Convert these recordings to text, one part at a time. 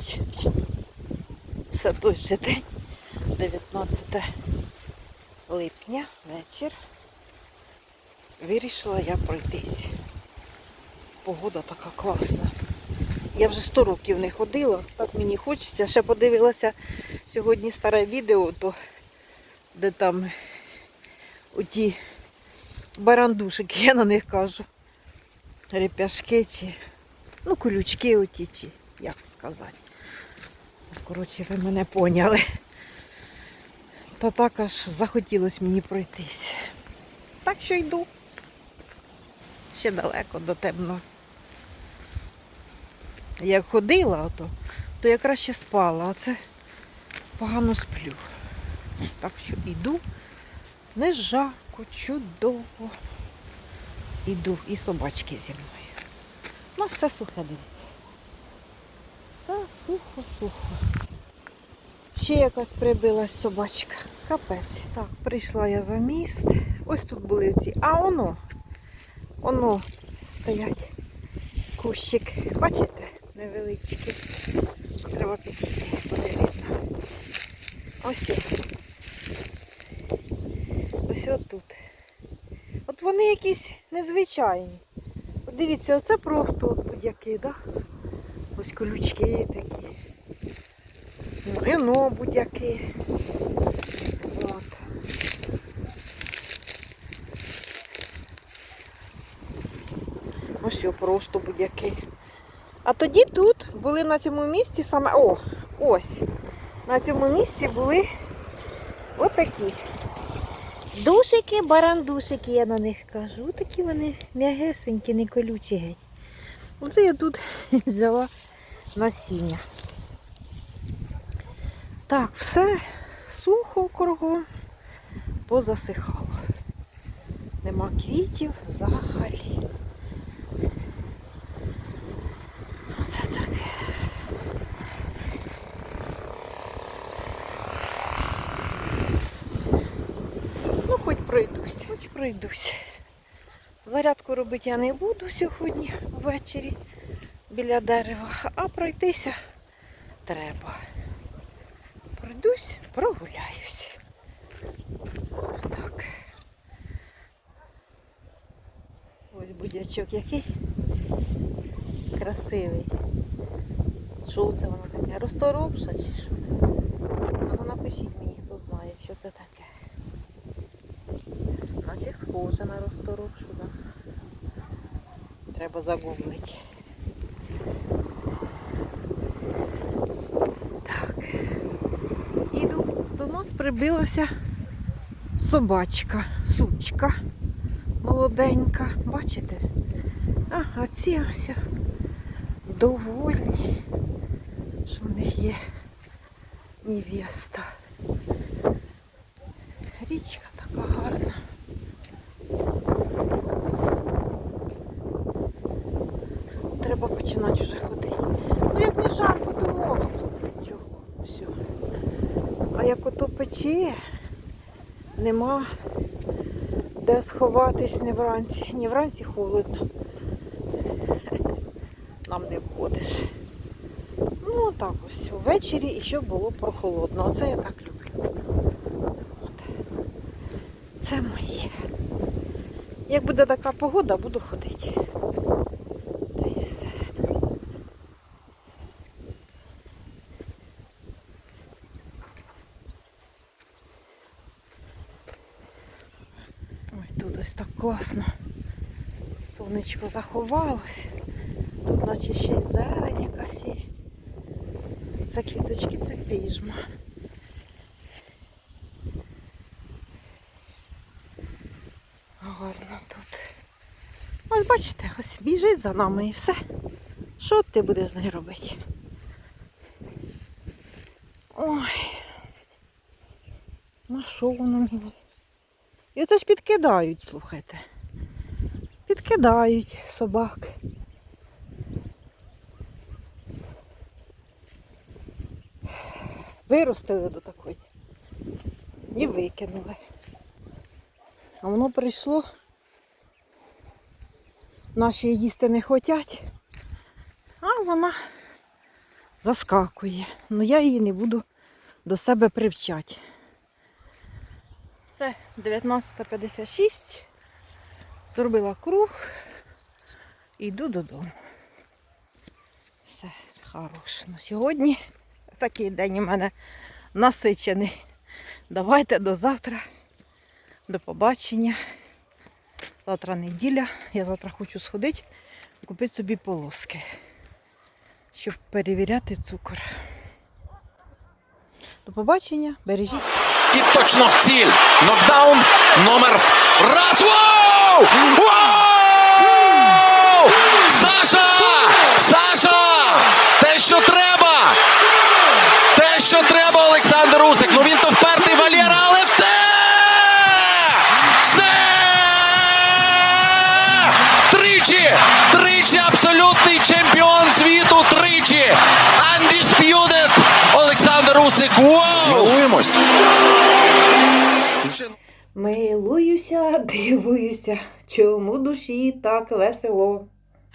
ніч. Все той же день, 19 липня, вечір. Вирішила я пройтись. Погода така класна. Я вже 100 років не ходила, так мені хочеться. Ще подивилася сьогодні старе відео, то, де там оті барандушики, я на них кажу. Репяшки чи, ну, колючки оті, чи як сказати. Коротше, ви мене поняли. Та так аж захотілося мені пройтись. Так що йду. Ще далеко до темного. Як ходила, то, то я краще спала, а це погано сплю. Так що йду, не жарко, чудово. Іду і собачки зі мною. У нас все сухе, дивіться. Все сухо-сухо. Ще якась прибилась собачка. Капець. Так, прийшла я за міст. Ось тут були ці. А воно, воно стоять. Кущик. Бачите? Невеличкий. Треба підійти, буде видно. Ось ось. Отут. От вони якісь незвичайні. Дивіться, оце просто от будь-які, да? Ось колючки такі. Ну, і будь-які. От. Ось його просто будь-які. А тоді тут були на цьому місці саме. О, ось. На цьому місці були отакі. Душики, барандушики, я на них кажу. Такі вони м'ягесенькі, не колючі геть. Оце я тут взяла насіння. Так, все сухо кругом, позасихало. Нема квітів взагалі. Оце таке. Ну, хоч пройдусь, хоч пройдусь. Зарядку робити я не буду сьогодні ввечері біля дерева, а пройтися треба. Пройдусь, прогуляюсь. Так. Ось будячок який красивий. Що це воно таке? Розторопша чи що? А ну напишіть мені, хто знає, що це таке. Наче схоже на розторопшу, да? Треба загуглити. Так. Іду. До нас прибилася собачка, сучка молоденька. Бачите? А, а ці ось довольні, що в них є невеста. Річка така гарна. Треба починати вже ходити. Ну як не жарко, то можна ходити. Чого? Все. А пече, нема де сховатись не вранці. Ні вранці холодно. Нам не входиш. Ну так ось ввечері і щоб було прохолодно. Оце я так люблю. От. Це моє. Як буде така погода, буду ходити. Та і все. Ой, тут ось так класно. Сонечко заховалось. Тут наче ще й зелень якась є. Це квіточки, це піжма. Гарно тут. Ось бачите, ось біжить за нами і все. Що ти будеш з нею робити? Ой. На що воно мені? Підкидають, слухайте. Підкидають собак. Виростили до такої. І викинули. А воно прийшло. Наші їсти не хочуть. А вона заскакує. Ну я її не буду до себе привчати. Все, 19.56. Зробила круг. Йду додому. Все, хорош. На сьогодні такий день у мене насичений. Давайте до завтра. До побачення. Завтра неділя. Я завтра хочу сходити, купити собі полоски, щоб перевіряти цукор. До побачення, бережіть. І точно в ціль. Нокдаун номер раз. Вау! Вау! Саша! Саша! Те, що треба! Те, що треба, Олександр Усик. Ну він то впертий Валєра, але все! Все! Тричі! Тричі абсолютний чемпіон світу! Тричі! Undisputed! Олександр Усик! Вау! Милуємось! Дивуюся, чому душі так весело.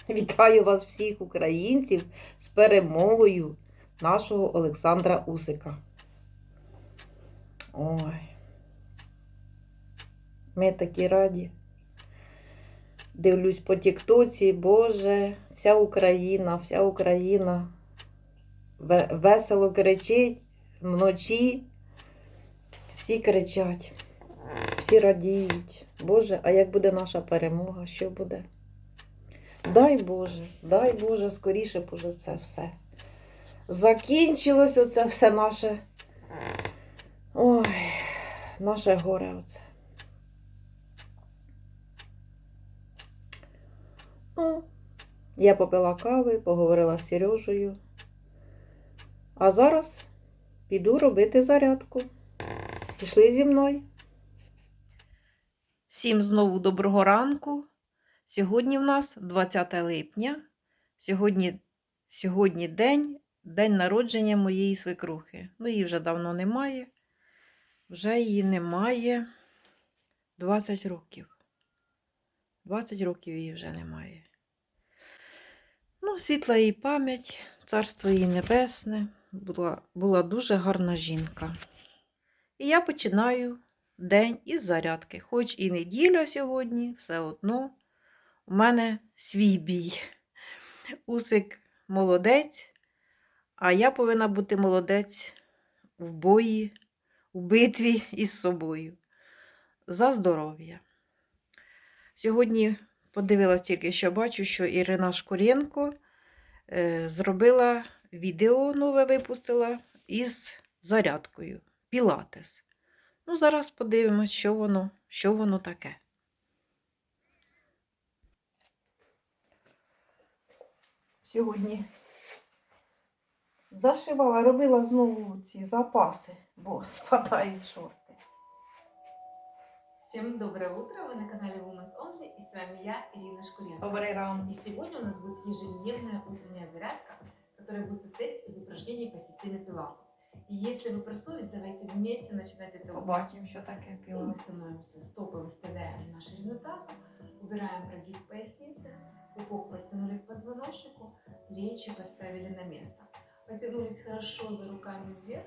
Вітаю вас всіх українців з перемогою нашого Олександра Усика. Ой. Ми такі раді. Дивлюсь по Тіктоці, Боже, вся Україна, вся Україна весело кричить вночі. Всі кричать. Всі радіють. Боже, а як буде наша перемога? Що буде? Дай Боже, дай Боже, скоріше б уже це все. Закінчилось оце все наше. Ой, наше горе оце. Ну, я попила кави, поговорила з Сережею. А зараз піду робити зарядку. Пішли зі мною. Всім знову доброго ранку. Сьогодні в нас 20 липня. Сьогодні, сьогодні день, день народження моєї свекрухи. Ну, її вже давно немає. Вже її немає 20 років. 20 років її вже немає. Ну, світла їй пам'ять, царство їй небесне. Була, була дуже гарна жінка. І я починаю день із зарядки. Хоч і неділя сьогодні, все одно у мене свій бій. Усик молодець, а я повинна бути молодець в бої, в битві із собою. За здоров'я. Сьогодні подивилась тільки, що бачу, що Ірина Шкуренко е, зробила відео нове випустила із зарядкою. Пілатес. Ну, зараз подивимось, що воно, що воно таке. Сьогодні зашивала, робила знову ці запаси, бо спадають шорти. Всем доброе утро! Вы на канале Women's Only и с вами я, Ирина Шкуренко. Добрий ранок. И сегодня у нас будет ежедневная утренняя зарядка, которая будет состоять из упражнений по системе Пилатес. Если вы проснулись, давайте вместе начинать это Побачимо, що таке И мы становимся, стопы выставляем на ширину таза, убираем прогиб поясницы, пупок подтянули к позвоночнику, плечи поставили на место. Потянулись хорошо за руками вверх,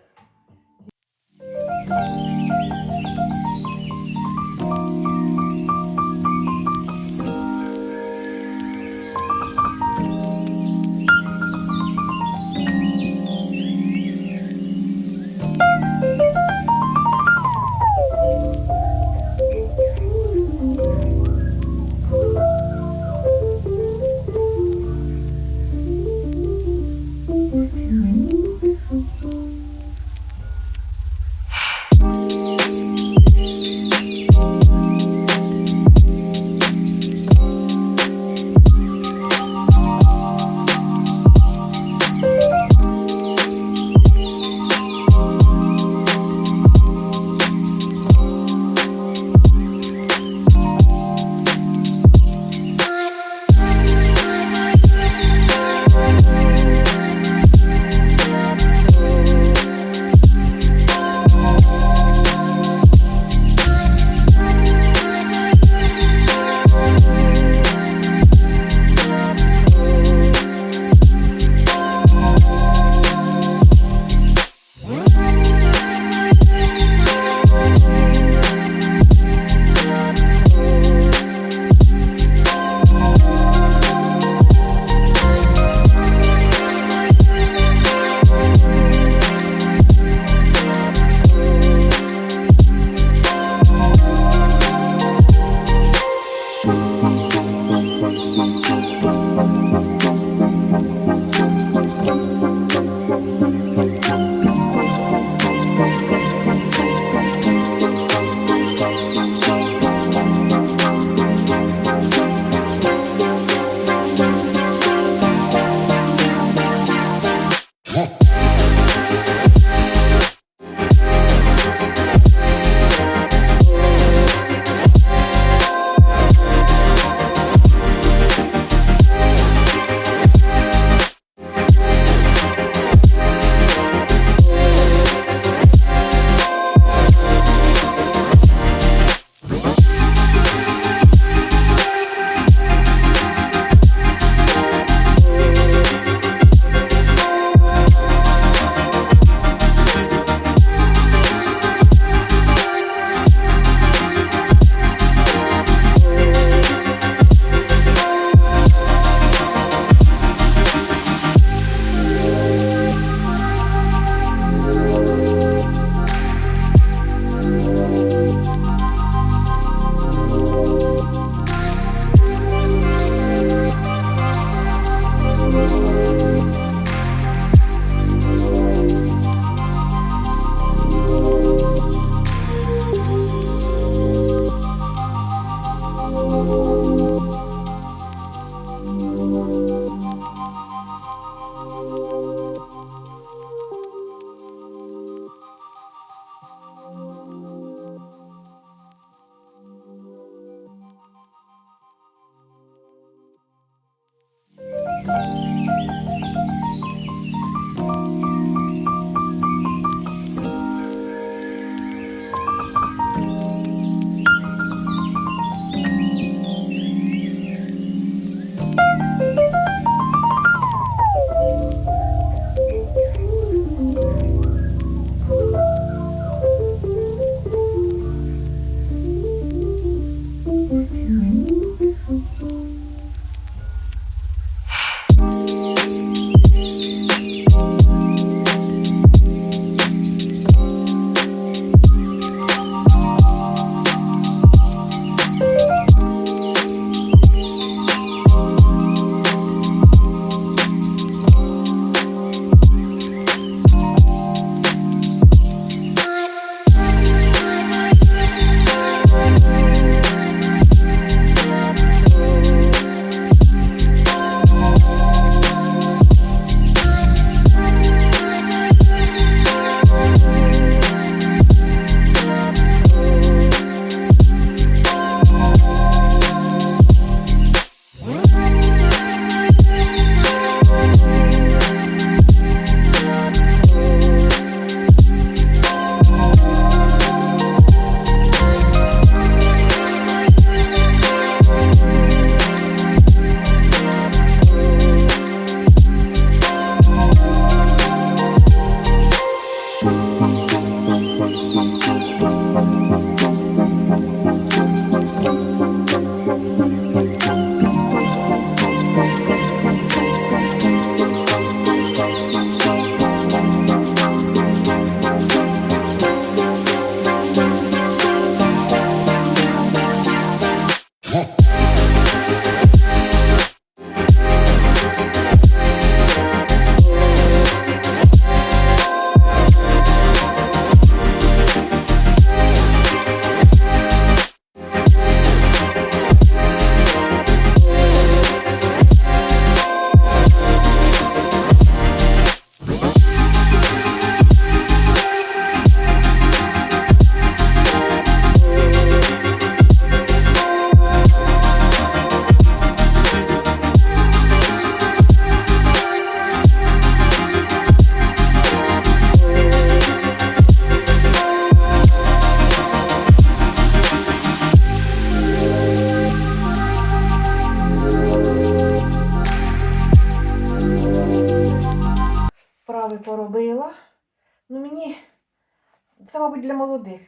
мабуть, для молодих.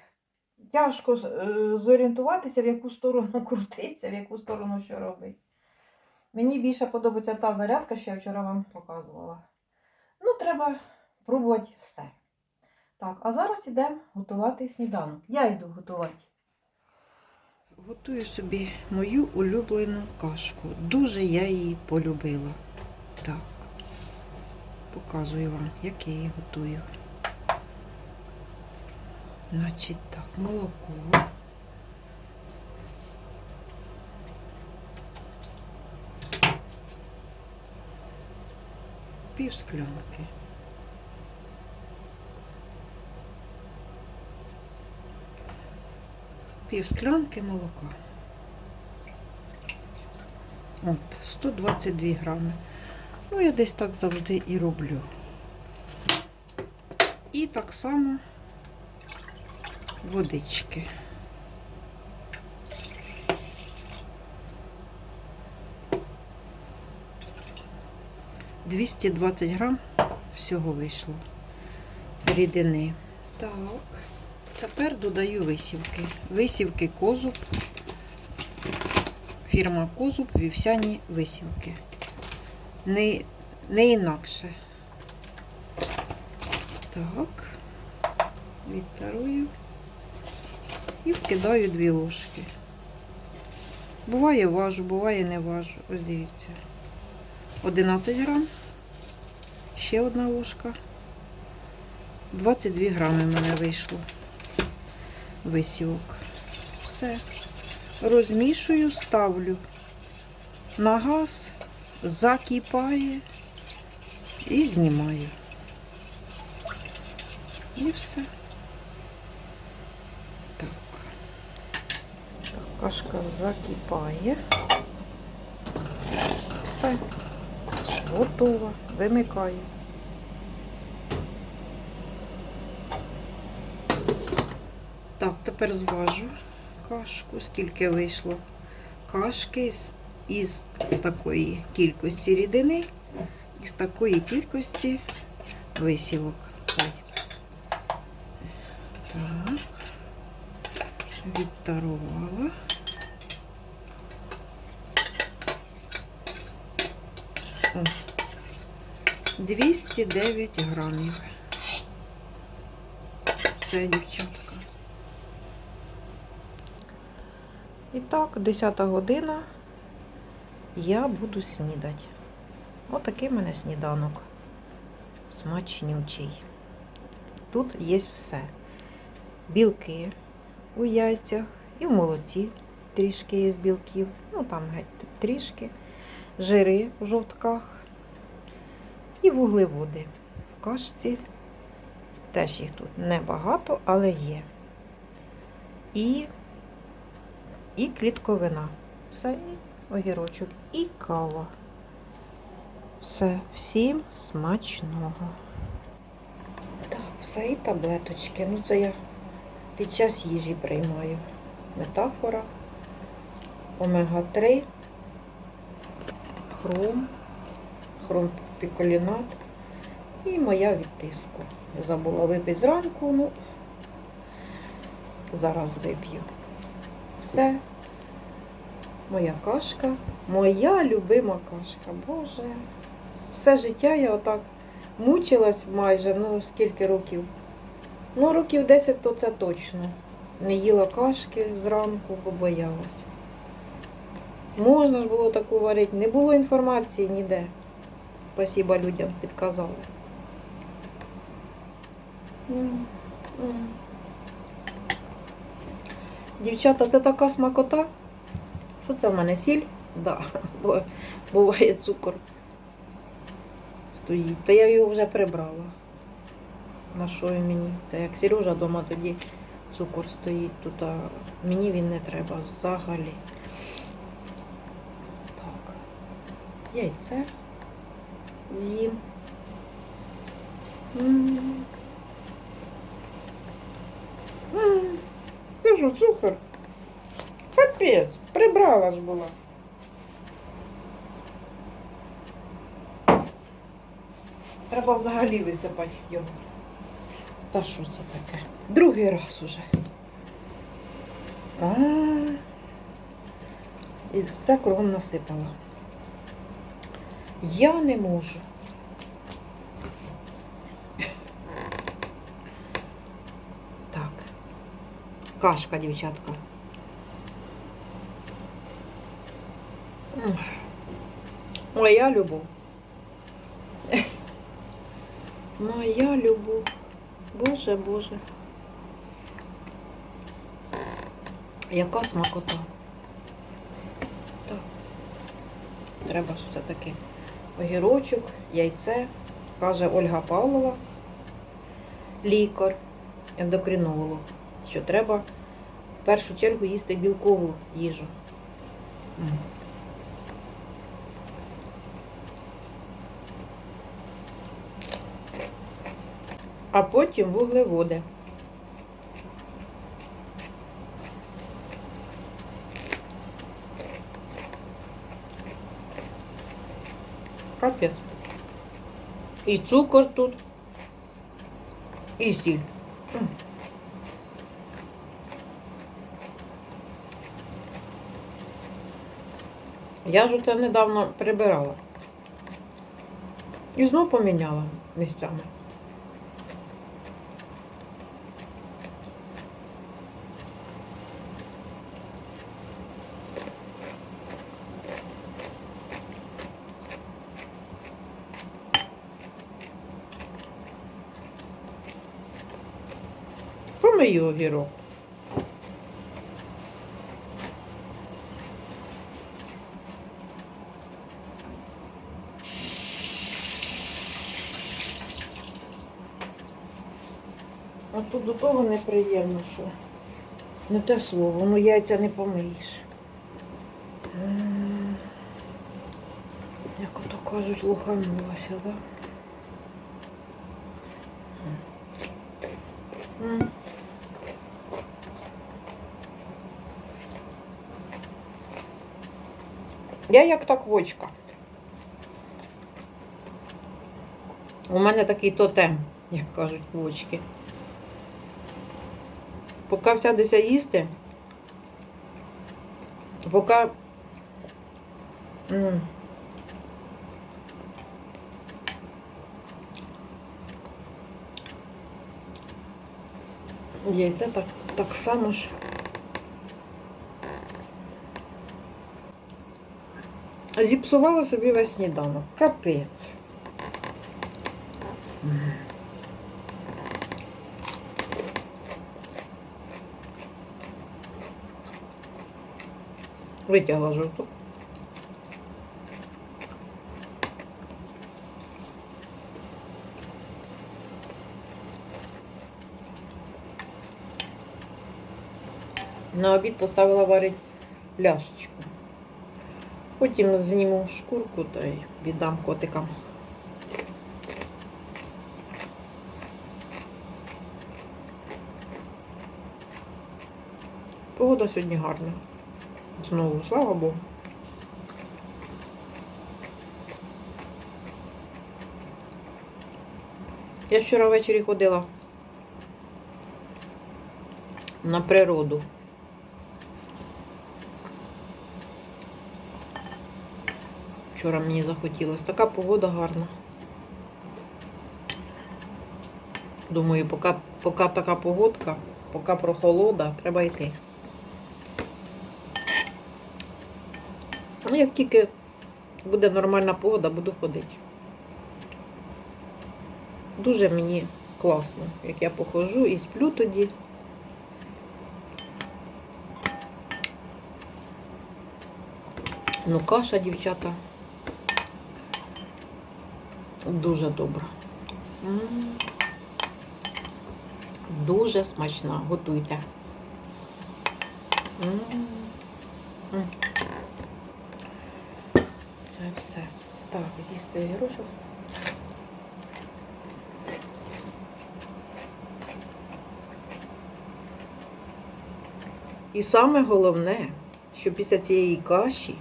Тяжко е, зорієнтуватися, в яку сторону крутиться, в яку сторону що робити. Мені більше подобається та зарядка, що я вчора вам показувала. Ну, треба пробувати все. Так, а зараз йдемо готувати сніданок. Я йду готувати. Готую собі мою улюблену кашку. Дуже я її полюбила. Так. Показую вам, як я її готую. Значить так, молоко. Пів склянки. Пів склянки молока. От, 122 грами. Ну, я десь так завжди і роблю. І так само водички. Двісті двадцять грам всього вийшло рідини. Так, тепер додаю висівки. Висівки козуб. Фірма Козуб вівсяні висівки. Не, не інакше. Так, відтарую і вкидаю дві ложки. Буває важу, буває не важу. Ось дивіться. 11 грам. Ще одна ложка. 22 грами в мене вийшло. Висівок. Все. Розмішую, ставлю на газ, закипає і знімаю. І все. Так. так кашка закипає. Все. Готова. Вимикаю. Так, тепер зважу кашку, скільки вийшло кашки з, із такої кількості рідини і з такої кількості висівок. Так, відтарувала. О, 209 грамів. Це дівчатка. І так, 10 година я буду снідати. Отакий в мене сніданок. Смачнючий. Тут є все. Білки у яйцях і в молоці трішки є з білків. Ну там геть трішки. Жири в жовтках і вуглеводи. В кашці теж їх тут небагато, але є. І і клітковина. Все, і огірочок, і кава. Все, всім смачного. Так, все, і таблеточки. Ну, це я під час їжі приймаю. Метафора, омега-3, хром, хром піколінат і моя від тиску. Я забула випити зранку, ну зараз вип'ю. Все. Моя кашка, моя любима кашка. Боже. Все життя я отак мучилась майже, ну скільки років. Ну, років 10 то це точно. Не їла кашки зранку, бо боялась. Можна ж було таку варити. Не було інформації ніде. Спасіба людям підказали. Дівчата, це така смакота. Що це в мене сіль? Да, бо буває цукор стоїть. Та я його вже прибрала. На що він мені? Це як Сережа вдома тоді цукор стоїть тут, а мені він не треба взагалі. Яйце з'їм. Ти що, цукор? Капець, прибрала ж була. Треба взагалі висипати його. Та що це таке? Другий раз уже. А, і все кругом насипала. Я не можу. Так. Кашка, дівчатка. Моя любов. Моя любов. Боже, Боже. Яка смакота. Так. Треба ж все-таки огірочок, яйце, каже Ольга Павлова, лікар, ендокринолог, що треба в першу чергу їсти білкову їжу. А потім вуглеводи. Капець. І цукор тут. І сіль. Я ж це недавно прибирала. І знов поміняла місцями. Помию огірок. А тут до того неприємно, що не те слово, ну яйця не помиєш. Як ото кажуть, лоханулася, так? Да? Я як та квочка. У мене такий тотем, як кажуть квочки. Поки сядеться їсти, поки м, яйце так, так само ж. Зіпсувала собі весь сніданок. Капець. Витягла жовток. На обід поставила варить ляшечку. Потім зніму шкурку та й віддам котикам. Погода сьогодні гарна. Знову, слава Богу. Я вчора ввечері ходила на природу. Вчора мені захотілося. Така погода гарна. Думаю, поки, поки така погодка, поки прохолода, треба йти. Ну, як тільки буде нормальна погода, буду ходити. Дуже мені класно, як я походжу і сплю тоді. Ну, каша, дівчата. Дуже добра. Дуже смачна. Готуйте. Це все. Так, з'їсти огірочок. І саме головне, що після цієї каші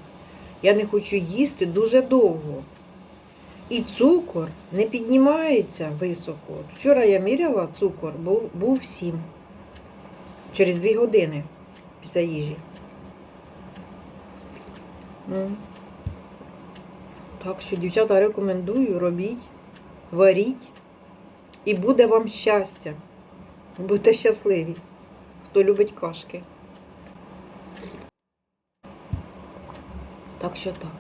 я не хочу їсти дуже довго. І цукор не піднімається високо. Вчора я міряла цукор, був, був 7. Через 2 години після їжі. Так що, дівчата, рекомендую, робіть, варіть, і буде вам щастя. Будьте щасливі, хто любить кашки. Так що так.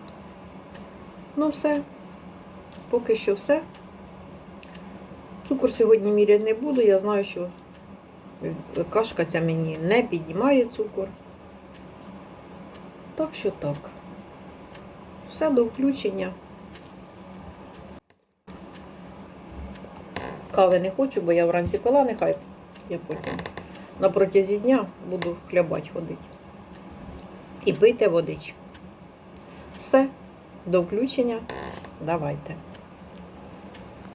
Ну все. Поки що все. Цукор сьогодні міряти не буду. Я знаю, що кашка ця мені не піднімає цукор. Так що так. Все до включення. Кави не хочу, бо я вранці пила, нехай я потім на протязі дня буду хлябать ходити. І пийте водичку. Все, до включення. Давайте.